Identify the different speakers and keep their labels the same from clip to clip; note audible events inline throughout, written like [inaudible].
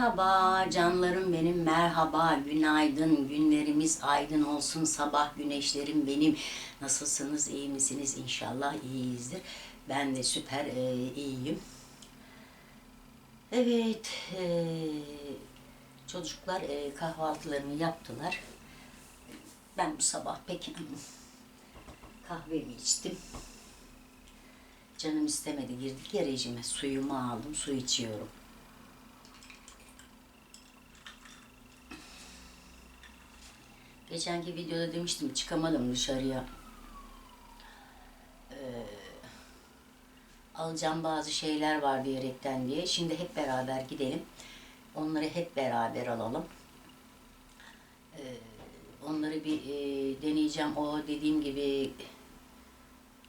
Speaker 1: Merhaba canlarım benim. Merhaba günaydın. Günlerimiz aydın olsun. Sabah güneşlerim benim. Nasılsınız? İyi misiniz? İnşallah iyiyizdir. Ben de süper e, iyiyim. Evet e, çocuklar e, kahvaltılarını yaptılar. Ben bu sabah pek [laughs] kahvemi içtim. Canım istemedi. Girdik ya suyumu aldım su içiyorum Geçenki videoda demiştim çıkamadım dışarıya. Ee, alacağım bazı şeyler var diyerekten diye. Şimdi hep beraber gidelim. Onları hep beraber alalım. Ee, onları bir e, deneyeceğim. O dediğim gibi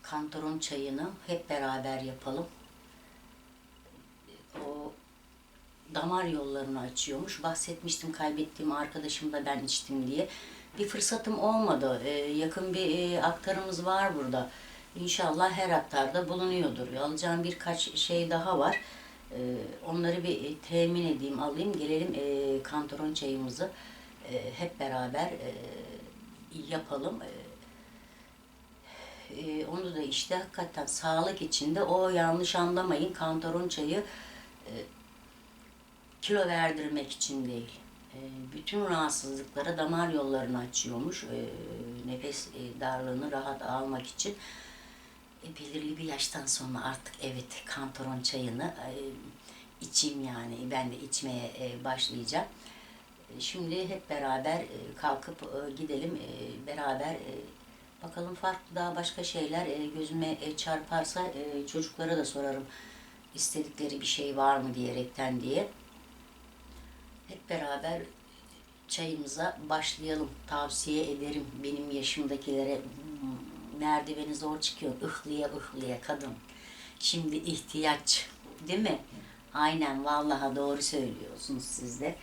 Speaker 1: kantaron çayını hep beraber yapalım. O damar yollarını açıyormuş. Bahsetmiştim kaybettiğim arkadaşım da ben içtim diye. Bir fırsatım olmadı. Ee, yakın bir e, aktarımız var burada. İnşallah her aktarda bulunuyordur. Alacağım birkaç şey daha var. Ee, onları bir e, temin edeyim, alayım. Gelelim e, kantaron çayımızı e, hep beraber e, yapalım. E, e, onu da işte hakikaten sağlık içinde o yanlış anlamayın kantaron çayı e, kilo verdirmek için değil. E, bütün rahatsızlıklara damar yollarını açıyormuş. E, nefes e, darlığını rahat almak için. Belirli bir yaştan sonra artık evet kantaron çayını içeyim yani. Ben de içmeye başlayacağım. Şimdi hep beraber kalkıp gidelim beraber bakalım farklı daha başka şeyler gözüme çarparsa çocuklara da sorarım istedikleri bir şey var mı diyerekten diye. Hep beraber çayımıza başlayalım. Tavsiye ederim benim yaşımdakilere. Merdiveni zor çıkıyor. Ihlıya ıhlıya kadın. Şimdi ihtiyaç. Değil mi? Aynen vallahi doğru söylüyorsunuz siz de.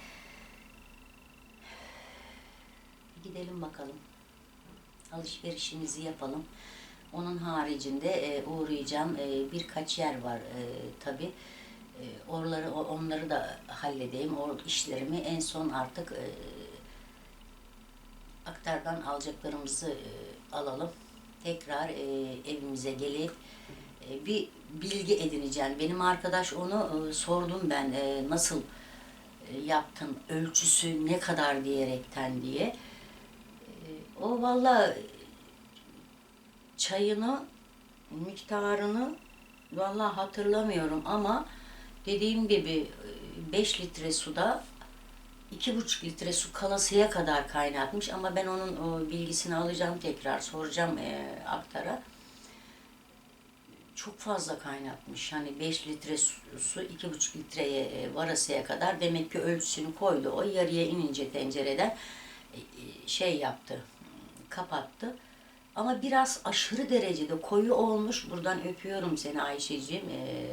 Speaker 1: Gidelim bakalım. Alışverişimizi yapalım. Onun haricinde e, uğrayacağım e, birkaç yer var e, tabi. E, oraları, o- onları da halledeyim. O işlerimi en son artık e, aktardan alacaklarımızı e, alalım. Tekrar e, evimize gelip bir bilgi edineceğim. Benim arkadaş onu sordum ben nasıl yaptın, ölçüsü ne kadar diyerekten diye. O valla çayını, miktarını valla hatırlamıyorum ama dediğim gibi 5 litre suda 2,5 litre su kalasıya kadar kaynatmış ama ben onun o bilgisini alacağım tekrar soracağım e, aktara. Çok fazla kaynatmış. Hani 5 litre su, su 2,5 litreye e, varasıya kadar demek ki ölçüsünü koydu. O yarıya inince tencereden e, e, şey yaptı, kapattı. Ama biraz aşırı derecede koyu olmuş. Buradan öpüyorum seni Ayşe'ciğim. E,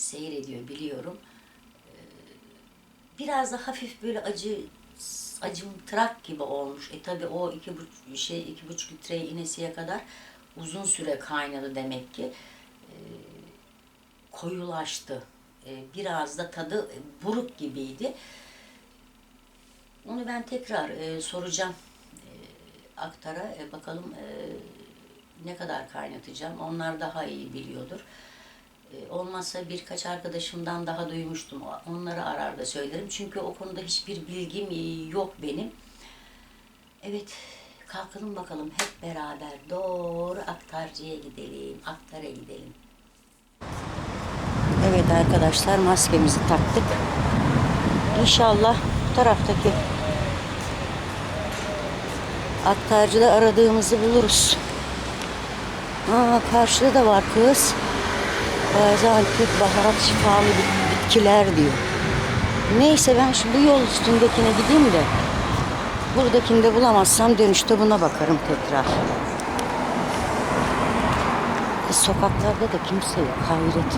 Speaker 1: seyrediyor biliyorum. E, biraz da hafif böyle acı acımtırak gibi olmuş. E tabi o iki buçuk, şey iki buçuk litreye inesiye kadar uzun süre kaynadı demek ki. E, koyulaştı. E, biraz da tadı buruk gibiydi. Onu ben tekrar e, soracağım e, aktara. E, bakalım e, ne kadar kaynatacağım. Onlar daha iyi biliyordur. E, olmazsa birkaç arkadaşımdan daha duymuştum. Onları arar da söylerim. Çünkü o konuda hiçbir bilgim e, yok benim. Evet, kalkalım bakalım hep beraber doğru aktarcıya gidelim. Aktara gidelim. Evet arkadaşlar maskemizi taktık. İnşallah bu taraftaki aktarcıda aradığımızı buluruz. Aa, karşıda da var kız. Gaziantep baharat şifalı bit- bitkiler diyor. Neyse ben şu bu yol üstündekine gideyim de buradakini de bulamazsam dönüşte buna bakarım tekrar. Kız sokaklarda da kimse yok hayret.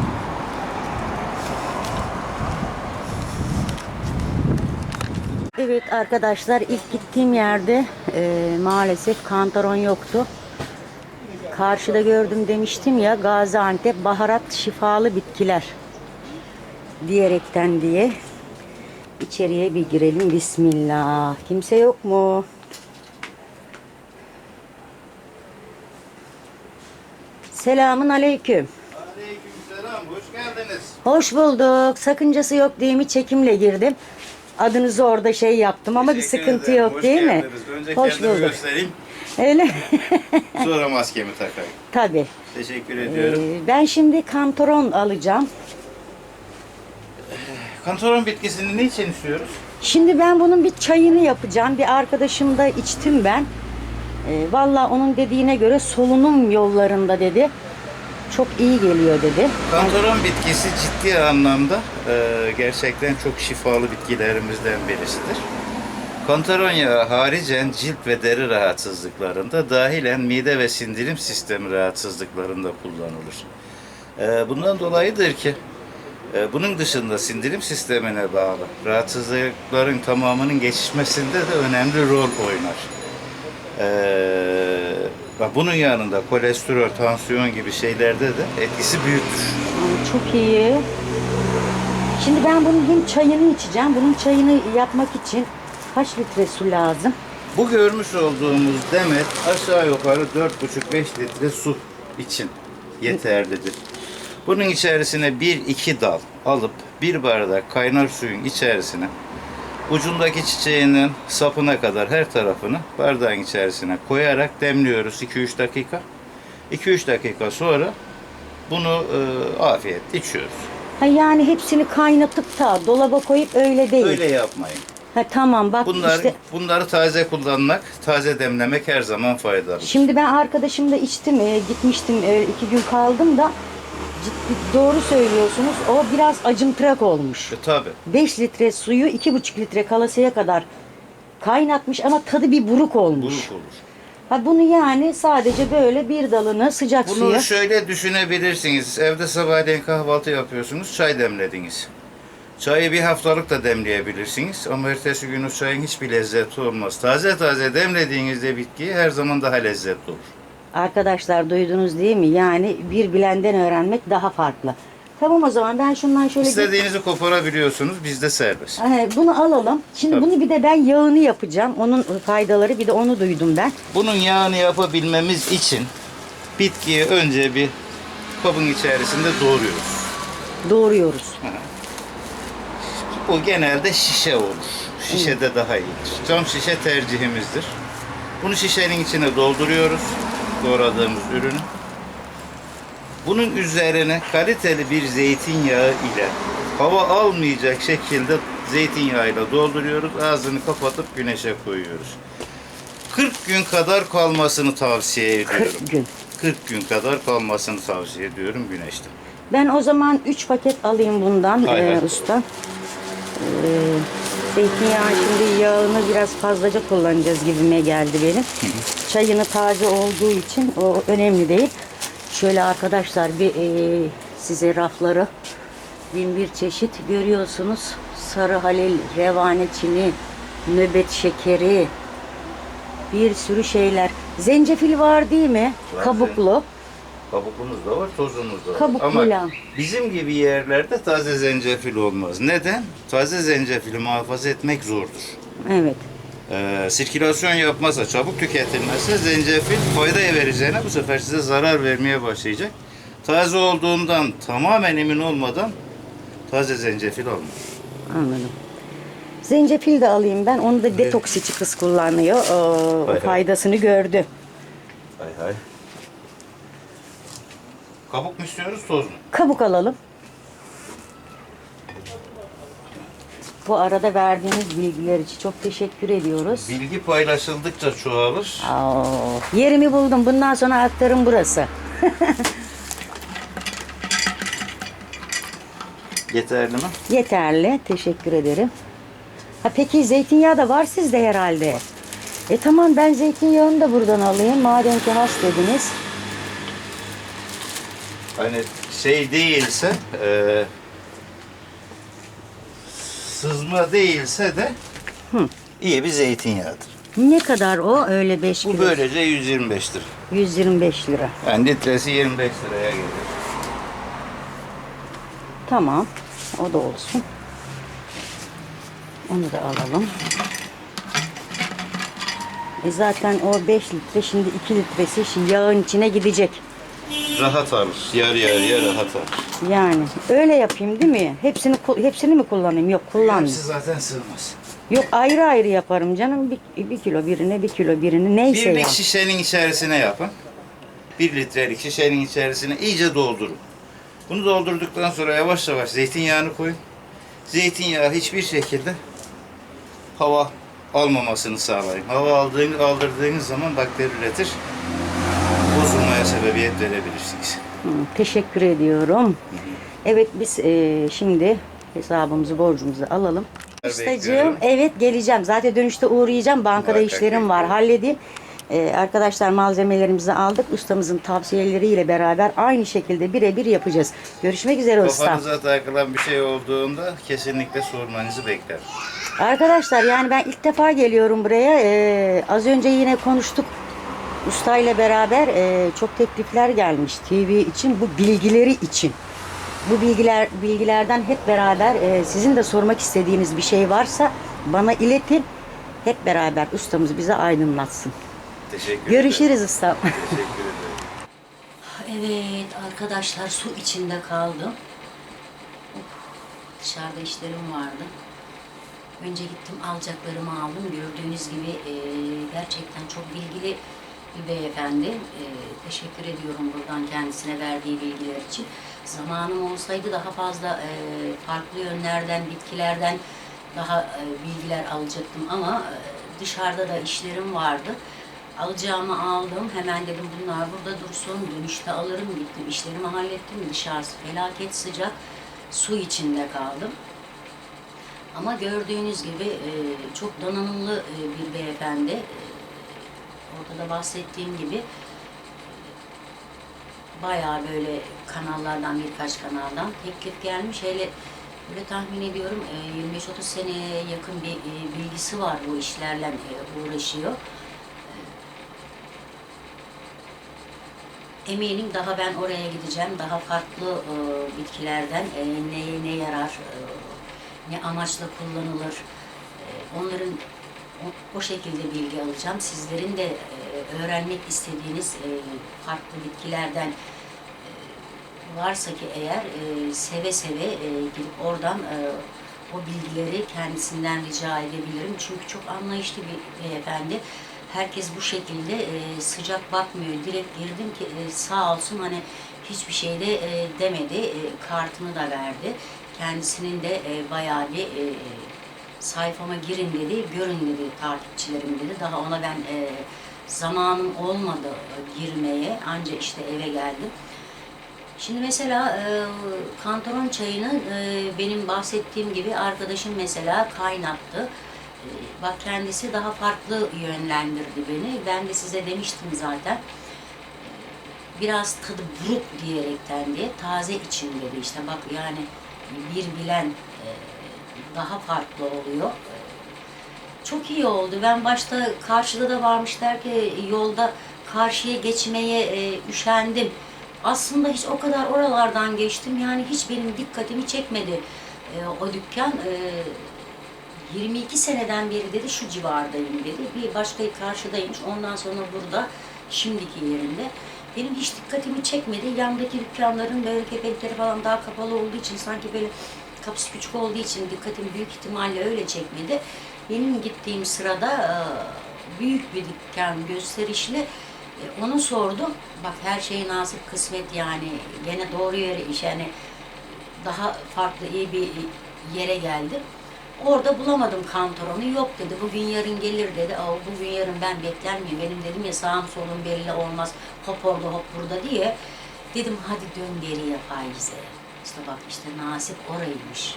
Speaker 1: Evet arkadaşlar ilk gittiğim yerde e, maalesef kantaron yoktu. Karşıda gördüm demiştim ya Gaziantep baharat şifalı bitkiler. diyerekten diye içeriye bir girelim. Bismillah. Kimse yok mu? Selamun aleyküm.
Speaker 2: Aleykümselam, hoş geldiniz.
Speaker 1: Hoş bulduk. Sakıncası yok değil mi? Çekimle girdim. Adınızı orada şey yaptım ama bir
Speaker 2: Teşekkür
Speaker 1: sıkıntı
Speaker 2: ederim,
Speaker 1: yok
Speaker 2: hoş
Speaker 1: değil mi?
Speaker 2: geldiniz. Önce
Speaker 1: Hoş
Speaker 2: kendimi
Speaker 1: bulduk.
Speaker 2: göstereyim,
Speaker 1: Öyle. [laughs]
Speaker 2: sonra [laughs] maskemi takayım.
Speaker 1: Tabii.
Speaker 2: Teşekkür ediyorum.
Speaker 1: Ee, ben şimdi kantoron alacağım.
Speaker 2: Kantaron bitkisini ne için istiyoruz?
Speaker 1: Şimdi ben bunun bir çayını yapacağım. Bir arkadaşım da içtim ben. Ee, Valla onun dediğine göre solunum yollarında dedi. Çok iyi geliyor dedi.
Speaker 2: Kantaron bitkisi ciddi anlamda e, gerçekten çok şifalı bitkilerimizden birisidir. Kantaron yağı haricen cilt ve deri rahatsızlıklarında dahilen mide ve sindirim sistemi rahatsızlıklarında kullanılır. E, bundan dolayıdır ki e, bunun dışında sindirim sistemine bağlı rahatsızlıkların tamamının geçişmesinde de önemli rol oynar. Ee, bak bunun yanında kolesterol, tansiyon gibi şeylerde de etkisi büyüktür.
Speaker 1: Çok iyi. Şimdi ben bunun çayını içeceğim. Bunun çayını yapmak için kaç litre su lazım?
Speaker 2: Bu görmüş olduğumuz demet aşağı yukarı 4,5-5 litre su için yeterlidir. Bunun içerisine 1-2 dal alıp bir bardak kaynar suyun içerisine ucundaki çiçeğinin sapına kadar her tarafını bardağın içerisine koyarak demliyoruz 2-3 dakika. 2-3 dakika sonra bunu e, afiyetle içiyoruz.
Speaker 1: Ha yani hepsini kaynatıp da dolaba koyup öyle değil.
Speaker 2: Öyle yapmayın.
Speaker 1: Ha tamam bak
Speaker 2: Bunlar,
Speaker 1: işte.
Speaker 2: bunları taze kullanmak, taze demlemek her zaman faydalı.
Speaker 1: Şimdi ben arkadaşımla içtim, e, gitmiştim, e, iki gün kaldım da ciddi, doğru söylüyorsunuz. O biraz acımtırak olmuş.
Speaker 2: E, tabii.
Speaker 1: 5 litre suyu 2,5 litre kalasaya kadar kaynatmış ama tadı bir buruk olmuş.
Speaker 2: Buruk olur.
Speaker 1: Ha bunu yani sadece böyle bir dalını sıcak
Speaker 2: Bunu
Speaker 1: suya
Speaker 2: şöyle düşünebilirsiniz. Evde sabahleyin kahvaltı yapıyorsunuz, çay demlediniz. Çayı bir haftalık da demleyebilirsiniz ama ertesi gün o çayın hiçbir lezzeti olmaz. Taze taze demlediğinizde bitki her zaman daha lezzetli olur.
Speaker 1: Arkadaşlar duydunuz değil mi? Yani bir bilenden öğrenmek daha farklı. Tamam o zaman ben şundan şöyle bir-
Speaker 2: İstediğinizi koparabiliyorsunuz, bizde serbest.
Speaker 1: Ee, bunu alalım. Şimdi
Speaker 2: Tabii.
Speaker 1: bunu bir de ben yağını yapacağım. Onun faydaları bir de onu duydum ben.
Speaker 2: Bunun yağını yapabilmemiz için bitkiyi önce bir kabın içerisinde doğruyoruz.
Speaker 1: Doğruyoruz.
Speaker 2: O genelde şişe olur. Şişede daha iyidir. Cam şişe tercihimizdir. Bunu şişenin içine dolduruyoruz. Doğradığımız ürünü. Bunun üzerine kaliteli bir zeytinyağı ile hava almayacak şekilde zeytinyağıyla dolduruyoruz. Ağzını kapatıp güneşe koyuyoruz. 40 gün kadar kalmasını tavsiye ediyorum.
Speaker 1: 40 gün.
Speaker 2: 40 gün kadar kalmasını tavsiye ediyorum güneşte.
Speaker 1: Ben o zaman 3 paket alayım bundan
Speaker 2: Hay
Speaker 1: e, usta. Ee, zeytinyağı şimdi yağını biraz fazlaca kullanacağız gibime geldi benim. Çayını taze olduğu için o önemli değil. Şöyle arkadaşlar bir e, size rafları bin bir çeşit görüyorsunuz. Sarı halil, revane çini, nöbet şekeri, bir sürü şeyler. Zencefil var değil mi?
Speaker 2: Var,
Speaker 1: Kabuklu.
Speaker 2: Kabukumuz da var, tozumuz da var.
Speaker 1: Kabuklu
Speaker 2: Ama
Speaker 1: lan.
Speaker 2: bizim gibi yerlerde taze zencefil olmaz. Neden? Taze zencefili muhafaza etmek zordur.
Speaker 1: Evet.
Speaker 2: Ee, sirkülasyon yapmazsa, çabuk tüketilmezse zencefil faydaya vereceğine bu sefer size zarar vermeye başlayacak. Taze olduğundan tamamen emin olmadan taze zencefil almayın.
Speaker 1: Anladım. Zencefil de alayım ben. Onu da detoks içi kız kullanıyor. O
Speaker 2: Hay hay.
Speaker 1: faydasını gördü.
Speaker 2: Hay hay. Kabuk mu istiyoruz, toz mu?
Speaker 1: Kabuk alalım. Bu arada verdiğiniz bilgiler için çok teşekkür ediyoruz.
Speaker 2: Bilgi paylaşıldıkça çoğalır.
Speaker 1: Aa, yerimi buldum. Bundan sonra aktarım burası. [laughs]
Speaker 2: Yeterli mi?
Speaker 1: Yeterli. Teşekkür ederim. Ha peki zeytinyağı da var sizde herhalde. E tamam ben zeytinyağını da buradan alayım. Madem ki has dediniz.
Speaker 2: Hani şey değilse e, sızma değilse de iyi bir zeytinyağıdır.
Speaker 1: Ne kadar o? Öyle 5
Speaker 2: Bu
Speaker 1: kilo.
Speaker 2: böylece 125 lira.
Speaker 1: 125 lira.
Speaker 2: Yani litresi 25 liraya gelir.
Speaker 1: Tamam. O da olsun. Onu da alalım. E zaten o 5 litre şimdi 2 litresi şimdi yağın içine gidecek.
Speaker 2: Rahat alır. Yarı yarıya rahat alır.
Speaker 1: Yani öyle yapayım değil mi? Hepsini ku- hepsini mi kullanayım? Yok kullanmayayım.
Speaker 2: Hepsi zaten sığmaz.
Speaker 1: Yok ayrı ayrı yaparım canım. Bir, bir kilo birine bir kilo birini neyse
Speaker 2: Birlik
Speaker 1: ya.
Speaker 2: şişenin içerisine yapın. Bir litrelik şişenin içerisine iyice doldurun. Bunu doldurduktan sonra yavaş yavaş zeytinyağını koyun. Zeytinyağı hiçbir şekilde hava almamasını sağlayın. Hava aldığını, aldırdığınız zaman bakteri üretir. Bozulmaya sebebiyet verebilirsiniz.
Speaker 1: Hı, teşekkür ediyorum. Evet biz e, şimdi hesabımızı borcumuzu alalım. Ustacığım evet geleceğim. Zaten dönüşte uğrayacağım. Bankada
Speaker 2: Muhakkak
Speaker 1: işlerim var. Halledeyim. E, arkadaşlar malzemelerimizi aldık. Ustamızın tavsiyeleriyle beraber aynı şekilde birebir yapacağız. Görüşmek üzere usta.
Speaker 2: Kafanıza takılan bir şey olduğunda kesinlikle sormanızı beklerim.
Speaker 1: Arkadaşlar yani ben ilk defa geliyorum buraya. Ee, az önce yine konuştuk ustayla beraber ee, çok teklifler gelmiş TV için bu bilgileri için. Bu bilgiler bilgilerden hep beraber ee, sizin de sormak istediğiniz bir şey varsa bana iletin. Hep beraber ustamız bize aydınlatsın.
Speaker 2: Teşekkür ederim.
Speaker 1: Görüşürüz ustam.
Speaker 2: Teşekkür ederim.
Speaker 1: Evet arkadaşlar su içinde kaldım. Dışarıda işlerim vardı. Önce gittim alacaklarımı aldım. Gördüğünüz gibi e, gerçekten çok bilgili beyefendi. E, teşekkür ediyorum buradan kendisine verdiği bilgiler için. Zamanım olsaydı daha fazla e, farklı yönlerden, bitkilerden daha e, bilgiler alacaktım ama e, dışarıda da işlerim vardı. Alacağımı aldım. Hemen dedim bunlar burada dursun. Dönüşte alırım gittim. İşlerimi hallettim. Dışarısı felaket sıcak. Su içinde kaldım. Ama gördüğünüz gibi e, çok donanımlı e, bir beyefendi. E, Orada da bahsettiğim gibi e, bayağı böyle kanallardan birkaç kanaldan teklif gelmiş. Hele böyle tahmin ediyorum e, 25-30 seneye yakın bir e, bilgisi var bu işlerle e, uğraşıyor. Eminim daha ben oraya gideceğim. Daha farklı e, bitkilerden e, neye ne yarar, e, ne amaçla kullanılır. e, onların o, o şekilde bilgi alacağım. Sizlerin de e, öğrenmek istediğiniz e, farklı bitkilerden e, varsa ki eğer e, seve seve e, gidip oradan e, o bilgileri kendisinden rica edebilirim. Çünkü çok anlayışlı bir beyefendi. Herkes bu şekilde e, sıcak bakmıyor. Direkt girdim ki e, sağ olsun hani hiçbir şey de e, demedi. E, kartını da verdi. Kendisinin de e, bayağı bir e, sayfama girin dedi, görün dedi takipçilerim dedi. Daha ona ben e, zamanım olmadı girmeye. Anca işte eve geldim. Şimdi mesela e, kantaron çayını e, benim bahsettiğim gibi arkadaşım mesela kaynattı. E, bak kendisi daha farklı yönlendirdi beni. Ben de size demiştim zaten. Biraz tadı buruk diyerekten diye taze için dedi işte bak yani bir bilen daha farklı oluyor. Çok iyi oldu. Ben başta karşıda da varmışlar ki yolda karşıya geçmeye e, üşendim. Aslında hiç o kadar oralardan geçtim. Yani hiç benim dikkatimi çekmedi e, o dükkan. E, 22 seneden beri dedi şu civardayım dedi. Bir başka karşıdaymış. Ondan sonra burada şimdiki yerinde. Benim hiç dikkatimi çekmedi. Yandaki dükkanların böyle kepenkleri falan daha kapalı olduğu için sanki böyle kapısı küçük olduğu için dikkatim büyük ihtimalle öyle çekmedi. Benim gittiğim sırada e, büyük bir dükkan gösterişli. E, Onu sordum. Bak her şey nasip kısmet yani. Gene doğru yere iş yani daha farklı iyi bir yere geldim. Orada bulamadım kantoronu. Yok dedi. Bugün yarın gelir dedi. Aa, bugün yarın ben bekler miyim? Benim dedim ya sağım solum belli olmaz. Hop orada hop burada diye. Dedim hadi dön geriye faize. İşte bak işte nasip oraymış.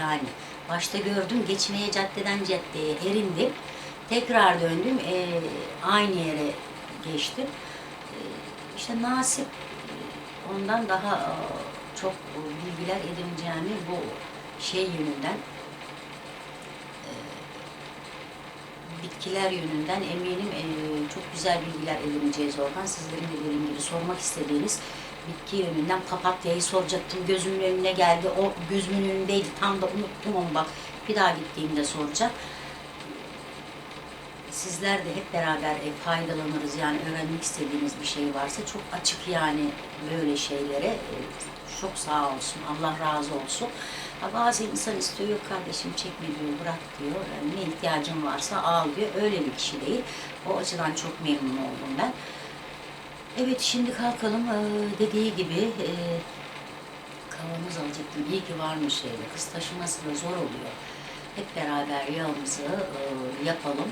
Speaker 1: Yani başta gördüm geçmeye caddeden caddeye erindim. Tekrar döndüm. eee, aynı yere geçtim. Eee, işte nasip eee, ondan daha eee, çok bilgiler edineceğimi bu şey yönünden bitkiler yönünden eminim eee, çok güzel bilgiler edineceğiz oradan. Sizlerin de dediğim gibi sormak istediğiniz bitki yönünden papatyayı soracaktım. Gözümün önüne geldi. O gözümün önündeydi. Tam da unuttum onu bak. Bir daha gittiğimde soracağım. Sizler de hep beraber faydalanırız. Yani öğrenmek istediğiniz bir şey varsa çok açık yani böyle şeylere. Çok sağ olsun. Allah razı olsun. Bazı insan istiyor yok kardeşim çekme diyor bırak diyor. Yani ne ihtiyacın varsa al diyor. Öyle bir kişi değil. O açıdan çok memnun oldum ben. Evet şimdi kalkalım. Ee, dediği gibi e, kavanoz alacaktım. İyi ki varmış şeyde. Kız taşıması da zor oluyor. Hep beraber yağımızı e, yapalım.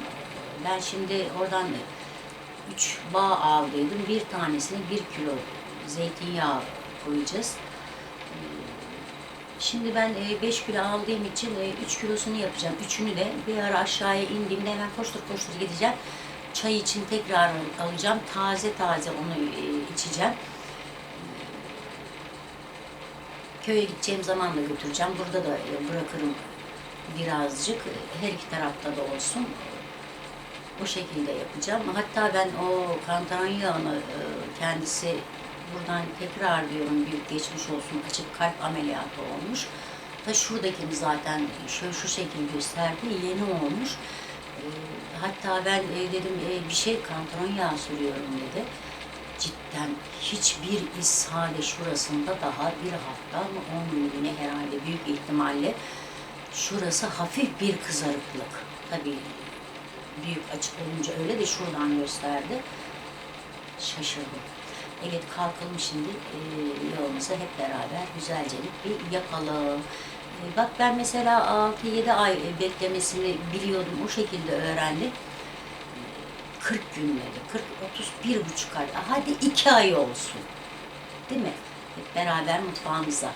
Speaker 1: Ben şimdi oradan üç bağ aldıydım. Bir tanesine bir kilo zeytinyağı koyacağız. Ee, Şimdi ben 5 kilo aldığım için 3 kilosunu yapacağım. Üçünü de bir ara aşağıya indiğimde hemen koştur koştur gideceğim. Çay için tekrar alacağım. Taze taze onu e, içeceğim. Köye gideceğim zaman da götüreceğim. Burada da e, bırakırım birazcık. Her iki tarafta da olsun. O şekilde yapacağım. Hatta ben o kantaron yağını e, kendisi buradan tekrar diyorum büyük geçmiş olsun açık kalp ameliyatı olmuş. Da şuradakini zaten şöyle şu şekil gösterdi. Yeni olmuş. Hatta ben e, dedim e, bir şey kantaron yağı sürüyorum dedi. Cidden hiçbir iz şurasında daha bir hafta mı 10 gün yine herhalde büyük ihtimalle şurası hafif bir kızarıklık. Tabii büyük açık olunca öyle de şuradan gösterdi. Şaşırdım. Evet kalkalım şimdi e, yolumuza hep beraber güzelce bir yapalım. Bak ben mesela 6-7 ay beklemesini biliyordum. O şekilde öğrendim. E, 40 gün dedi. 40, 31 buçuk ay. Hadi 2 ay olsun. Değil mi? Hep beraber mutfağımıza.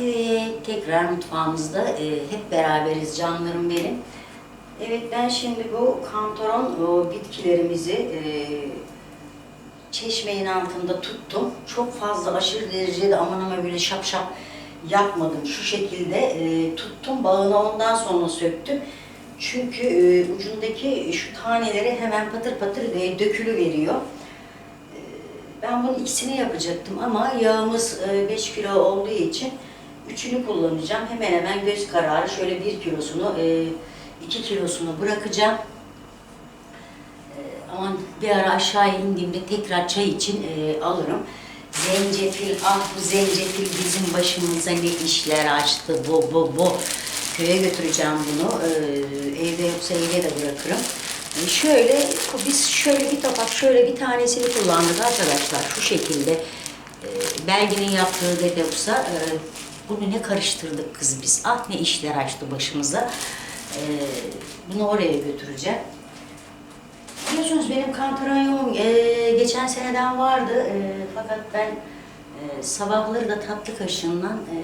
Speaker 1: Evet, tekrar mutfağımızda e, hep beraberiz canlarım benim. Evet, ben şimdi bu kantaron bitkilerimizi e, çeşmeyin altında tuttum. Çok fazla aşırı derecede aman aman böyle şap şap yapmadım. Şu şekilde e, tuttum, bağını ondan sonra söktüm. Çünkü e, ucundaki şu taneleri hemen patır patır e, dökülü veriyor. Ben bunun ikisini yapacaktım ama yağımız 5 kilo olduğu için üçünü kullanacağım. Hemen hemen göz kararı şöyle bir kilosunu, 2 kilosunu bırakacağım. Ama bir ara aşağı indiğimde tekrar çay için e, alırım. Zencefil, ah bu zencefil bizim başımıza ne işler açtı, bu bu bu. Köye götüreceğim bunu, e, evde yoksa evde de bırakırım. E, Şöyle, biz şöyle bir tabak, şöyle bir tanesini kullandık arkadaşlar. Şu şekilde e, Belgin'in yaptığı dedeksa e, bunu ne karıştırdık kız biz. Ah ne işler açtı başımıza. E, bunu oraya götüreceğim. Biliyorsunuz benim kantaranyum e, geçen seneden vardı. E, fakat ben e, sabahları da tatlı kaşığından e,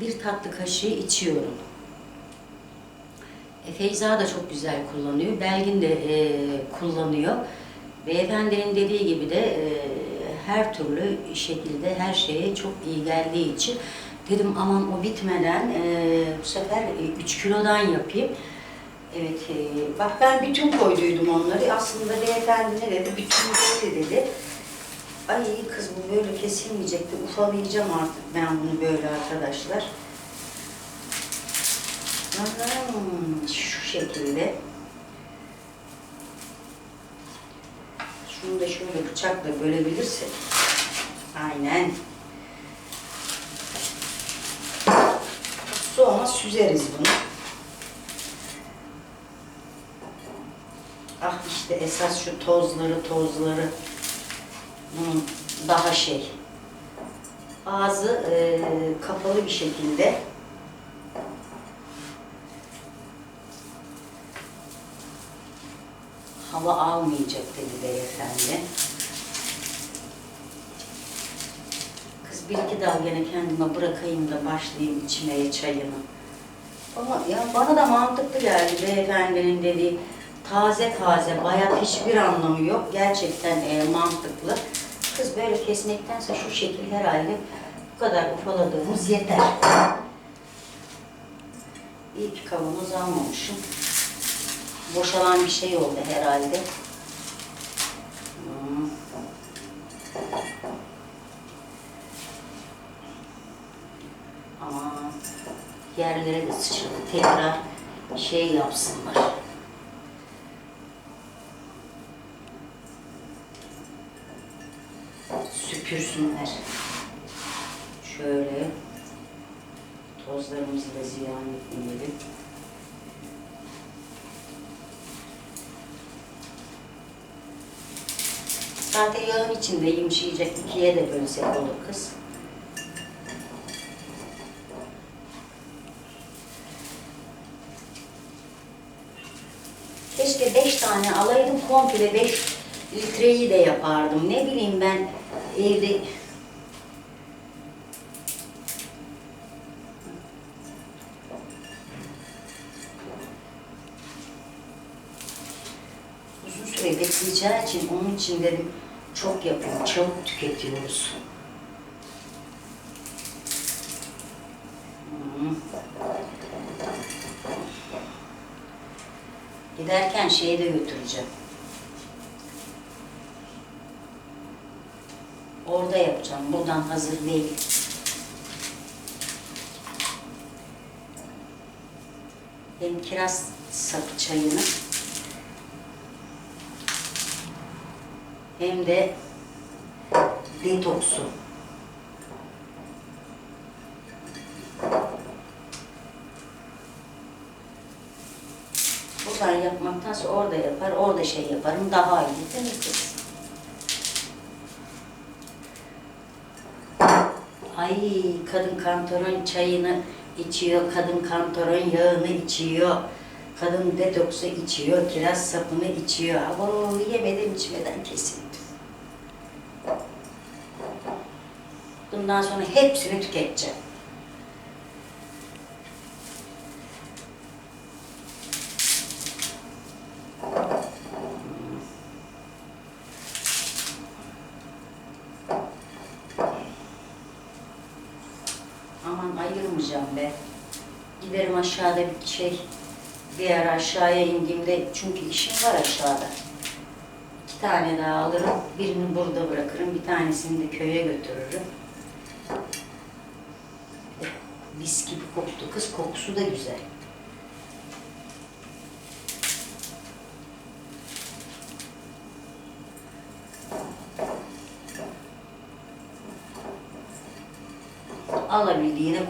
Speaker 1: bir tatlı kaşığı içiyorum. E, Feyza da çok güzel kullanıyor. Belgin de e, kullanıyor. Beyefendinin dediği gibi de e, her türlü şekilde her şeye çok iyi geldiği için dedim aman o bitmeden e, bu sefer 3 kilodan yapayım. Evet, e, bak ben bütün koyduydum onları. Aslında beyefendi ne dedi? Bütün böyle dedi. Ay kız bu böyle kesilmeyecekti. Ufalayacağım artık ben bunu böyle arkadaşlar. Hmm, Şu şekilde. Şunu da şöyle bıçakla bölebilirsek. Aynen. Sonra süzeriz bunu. Ah işte esas şu tozları tozları. Bunun daha şey. Ağzı e, kapalı bir şekilde hava almayacak dedi beyefendi. Kız bir iki dal gene kendime bırakayım da başlayayım içmeye çayını. Ama ya bana da mantıklı geldi beyefendinin dediği taze taze, bayat hiçbir anlamı yok. Gerçekten e, mantıklı. Kız böyle kesmektense şu şekil herhalde bu kadar ufaladığımız yeter. İyi ki kavanoz almamışım. Boşalan bir şey oldu herhalde. Hmm. Ama yerlere de sıçradı. Tekrar şey yapsınlar. Süpürsünler. Şöyle tozlarımızı da ziyan etmeyelim. Zaten yağın içinde yumuşayacak ikiye de bölsek olur kız. Keşke beş tane alaydım komple beş litreyi de yapardım. Ne bileyim ben evde uzun süre bekleyeceği için onun için dedim çok yapıyorum, çabuk tüketiyoruz. Giderken şeyi de götüreceğim. Orada yapacağım. Buradan hazır değil. Hem kiraz sapı çayını hem de detoksu. Buradan yapmaktansa orada yapar, orada şey yaparım daha iyi değil mi kız? Ay kadın kantoron çayını içiyor, kadın kantoron yağını içiyor, kadın detoksu içiyor, kiraz sapını içiyor. Abo yemeden içmeden kesildi. Bundan sonra hepsini tüketeceğim. Aman ayırmayacağım be. Giderim aşağıda bir şey, bir ara aşağıya indiğimde çünkü işim var aşağıda. İki tane daha alırım, birini burada bırakırım, bir tanesini de köye götürürüm. Mis gibi koktu kız, kokusu da güzel.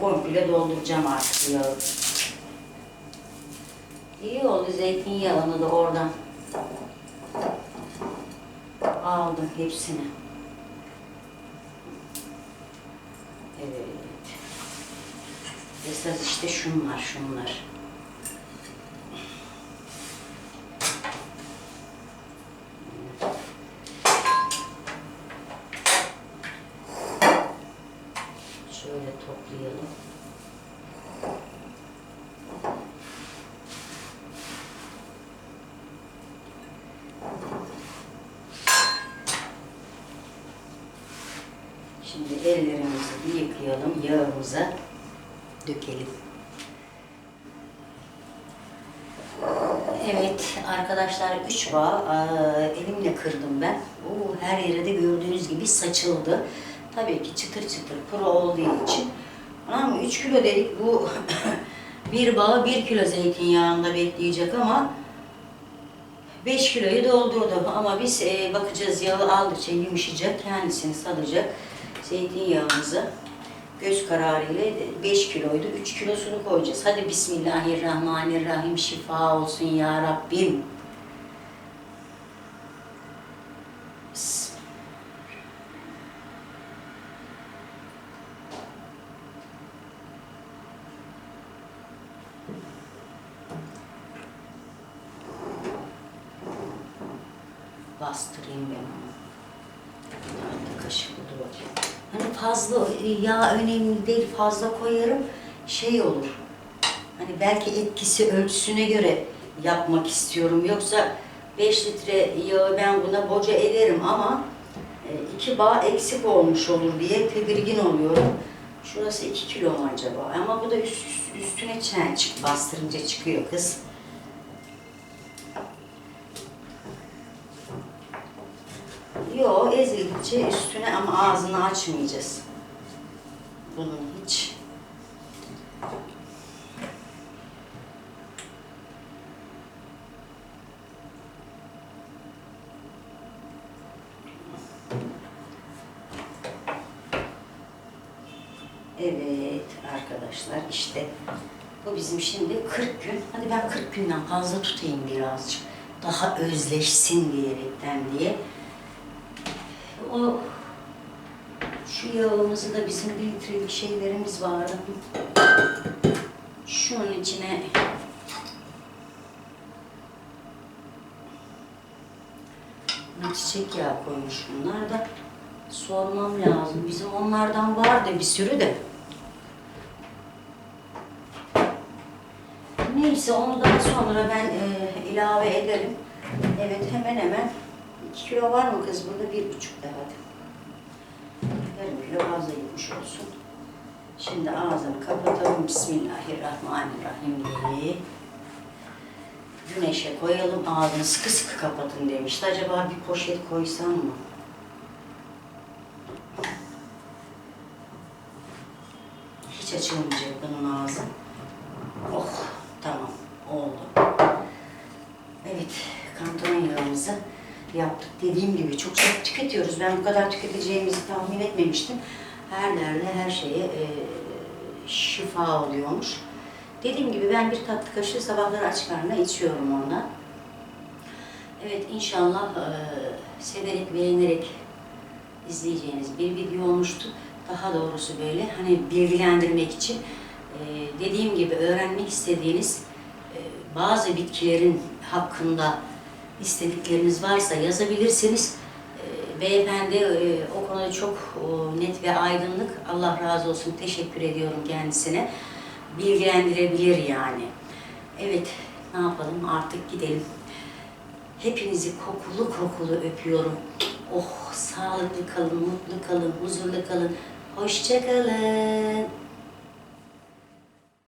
Speaker 1: Komple dolduracağım artık yağı. İyi oldu zeytinyağını da oradan aldım hepsini. Evet. Esas işte şunlar, şunlar. Şöyle toplayalım. Şimdi ellerimizi bir yıkayalım, yağımıza dökelim. Evet arkadaşlar üç bağ eee, elimle kırdım ben. Oo, her yere de gördüğünüz gibi saçıldı. Tabii ki çıtır çıtır kuru olduğu için. Ama 3 kilo dedik bu [coughs] bir bağı 1 kilo zeytinyağında bekleyecek ama 5 kiloyu doldurdu. Ama biz eee, bakacağız yağı aldıkça yumuşayacak, kendisini salacak zeytinyağımıza göz kararı ile 5 kiloydu. 3 kilosunu koyacağız. Hadi Bismillahirrahmanirrahim. Şifa olsun ya Rabbim. Bismillah. Bastırayım ben onu. Bir kaşık dur bakayım. Hani fazla yağ önemli değil fazla koyarım şey olur. Hani belki etkisi ölçüsüne göre yapmak istiyorum. Yoksa 5 litre yağı ben buna boca ederim ama e, iki bağ eksik olmuş olur diye tedirgin oluyorum. Şurası 2 kilo mu acaba? Ama bu da üst, üst- üstüne çen çık bastırınca çıkıyor kız. Yo ezildikçe üstüne ama ağzını açmayacağız bunun hiç. Evet arkadaşlar işte bu bizim şimdi 40 gün. Hani ben 40 günden fazla tutayım birazcık. Daha özleşsin diyerekten diye. O şu yağımızı da bizim bir litrelik şeylerimiz vardı. Şunun içine çiçek yağı koymuş bunlar da sormam lazım. Bizim onlardan vardı bir sürü de. Neyse onu daha sonra ben e, ilave ederim. Evet hemen hemen 2 kilo var mı kız burada? Bir buçuk da kilo gitmiş olsun. Şimdi ağzını kapatalım. Bismillahirrahmanirrahim diye. Güneşe koyalım. Ağzını sıkı sıkı kapatın demişti. Acaba bir poşet koysam mı? Hiç açılmayacak bunun ağzı. Oh tamam oldu. Evet kantaron yağımızı yaptık. Dediğim gibi çok çok tüketiyoruz. Ben bu kadar tüketeceğimizi tahmin etmemiştim. Her derde her şeye e, şifa oluyormuş. Dediğim gibi ben bir tatlı kaşığı sabahları aç karnına içiyorum ondan. Evet inşallah e, severek beğenerek izleyeceğiniz bir video olmuştu. Daha doğrusu böyle hani bilgilendirmek için e, dediğim gibi öğrenmek istediğiniz e, bazı bitkilerin hakkında istedikleriniz varsa yazabilirsiniz. E, Beyefendi e, o konuda çok o, net ve aydınlık. Allah razı olsun. Teşekkür ediyorum kendisine. Bilgilendirebilir yani. Evet, ne yapalım artık gidelim. Hepinizi kokulu kokulu öpüyorum. Oh, sağlıklı kalın, mutlu kalın, huzurlu kalın. Hoşça kalın.